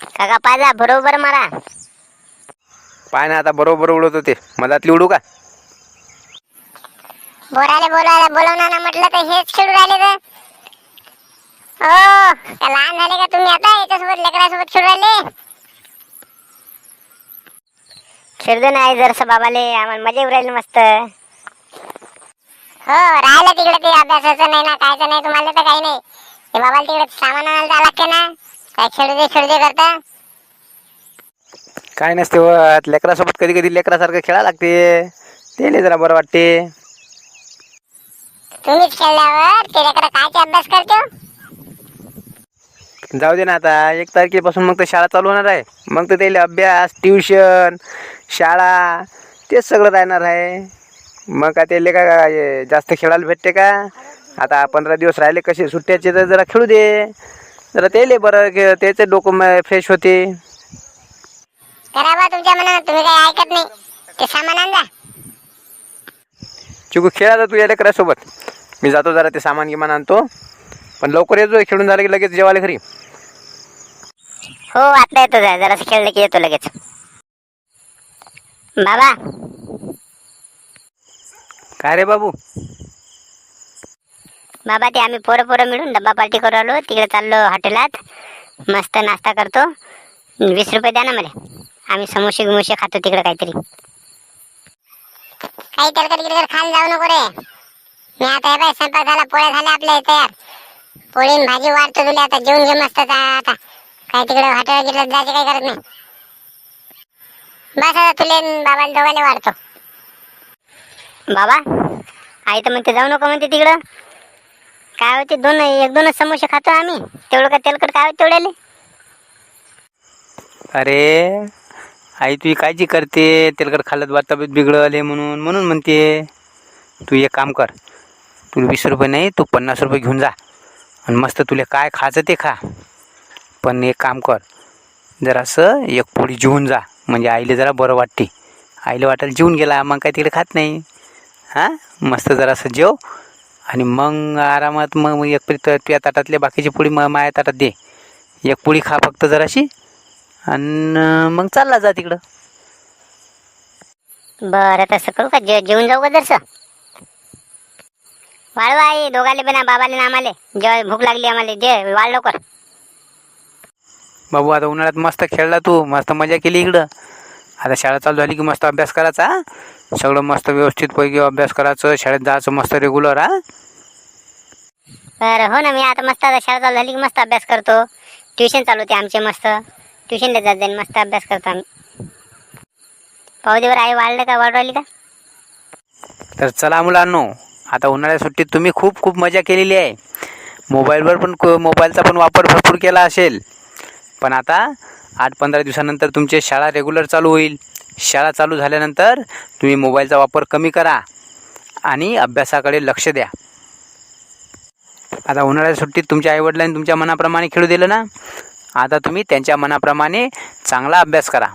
काका पाहिला बरोबर मारा. पाय ना आता बरोबर उडत होते मधातली उडू का? बोराले बोलायला बोलवणार ना म्हटलं तर हेच खेळू राहिले तर हो का लहान झाले का तुम्ही आता? याच्यासोबत लेकरासोबत खेळू राहिले? खेळतो नाही जरसं बाबाले आम्हाला मजा येऊ राहिली मस्त. हो राहिलं तिकडे ते अभ्यासाचं नाही ना कायचं नाही तुम्हाला तर काही नाही. बाबाला तिकडे सामान आणायला जावं लागते ना. काय खेळू दे खेळू दे करता? काय नसते होत लेकरासोबत कधी कधी लेकरासारखं खेळा लागते. ते जरा बरं वाटते. तुम्हीच खेळल्यावर ते लेकरं कायचे अभ्यास करतो जाऊ दे ना आता. एक तारखेपासून मग तर शाळा चालू होणार आहे. मग तर त्याला अभ्यास ट्युशन शाळा तेच सगळं राहणार आहे. मग काय त्याला का हे जास्त खेळायला भेटते का? आता पंधरा दिवस राहिले कसे सुट्ट्याचे तर जरा खेळू दे. जरा त्याले बरं त्याचं डोकं फ्रेश होते. करा बा तुमच्या मनानं तुम्ही काही ऐकत नाही. ते सामान आणजा चिकू खेळा जा तू या लेकरासोबत. मी जातो जरा ते सामान गिमान आणतो. पण लवकर येतो खेळून झालं की लगेच जेवायला घरी. हो आता येतो जरा खेळलं की येतो लगेच. बाबा. काय रे बाबू? बाबा ते आम्ही पोरं पोरं मिळून डब्बा पार्टी करू आलो. तिकडे चाललो हॉटेलात. मस्त नाश्ता करतो. वीस रुपये द्या ना मला. आम्ही समोसे गिमोसे खातो तिकडे काहीतरी. काही तर तिकडे खायला जाऊ नको रे. मी आता हे बाय स्वयंपाक झाला पोळ्या झाल्या आपल्या तयार पोळी भाजी वाढतो तुला आता. जेवून घे मस्त आता. काय तिकडे हॉटेल गिटला जायची काही गरज नाही. बस आता तुले बाबाला दोघांना वाढतो. बाबा आई तर म्हणते जाऊ नको म्हणते तिकडं. काय होते दोन एक दोनच समोसे खातो आम्ही. तेवढं का तेलकट काय होते तेवढ्याले? अरे आई तू काळजी करते. तेलकट खाल्लं बा तब्येत बिघडल हे म्हणून. म्हणून म्हणते. तू एक काम कर. तुला वीस रुपये नाही तू पन्नास रुपये घेऊन जा. आणि मस्त तुला काय खायचं ते खा. पण एक काम कर. जरासं एक पोळी जेवून जा. म्हणजे आईला जरा बरं वाटते. आईला वाटायला जेवून गेला मग काय तिकडे खात नाही. हां? मस्त जरासं जेव. आणि मग आरामात मग एक पोळी तर तुझ्या ताटातले बाकीची पोळी मग माझ्या ताटात दे. एक पोळी खा फक्त जराशी. आणि मग चालला जा तिकडं. बरं तसं करू का? जे जेवून जाऊ का जरसं? वाळवा आई दोघाले पण बाबाले ना आम्हाले. जेव्हा भूक लागली आम्हाला जे वाढ लवकर. बाबू आता उन्हाळ्यात मस्त खेळला तू. मस्त मजा केली इकडं. आता शाळा चालू झाली की मस्त अभ्यास करायचा? सगळं मस्त व्यवस्थितपैकी अभ्यास करायचं शाळेत जायचं मस्त रेग्युलर हा? बरं हो ना मी आता मस्त आता शाळा चालू झाली की मस्त अभ्यास करतो. ट्युशन चालू होते आमचे मस्त. ट्युशनला जात जाईन मस्त अभ्यास करतो आम्ही. बरं आई वाढलं का वाढ राहिली का? तर चला मुलांनो आता उन्हाळ्यात सुट्टीत तुम्ही खूप खूप मजा केलेली आहे. मोबाईलवर पण मोबाईलचा पण वापर भरपूर केला असेल. पण आता आठ पंधरा दिवसानंतर तुमची शाळा रेग्युलर चालू होईल. शाळा चालू झाल्यानंतर तुम्ही मोबाईलचा वापर कमी करा आणि अभ्यासाकडे लक्ष द्या. आता उन्हाळ्याच्या सुट्टीत तुमच्या आईवडिलांनी तुमच्या मनाप्रमाणे खेळू दिलं ना? आता तुम्ही त्यांच्या मनाप्रमाणे चांगला अभ्यास करा.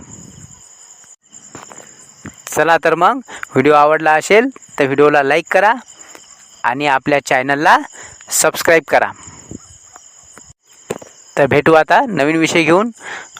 चला तर मग व्हिडिओ आवडला असेल तर व्हिडिओला लाईक करा आणि आपल्या चॅनलला सबस्क्राईब करा. तर भेटू आता नवीन विषय घेऊन.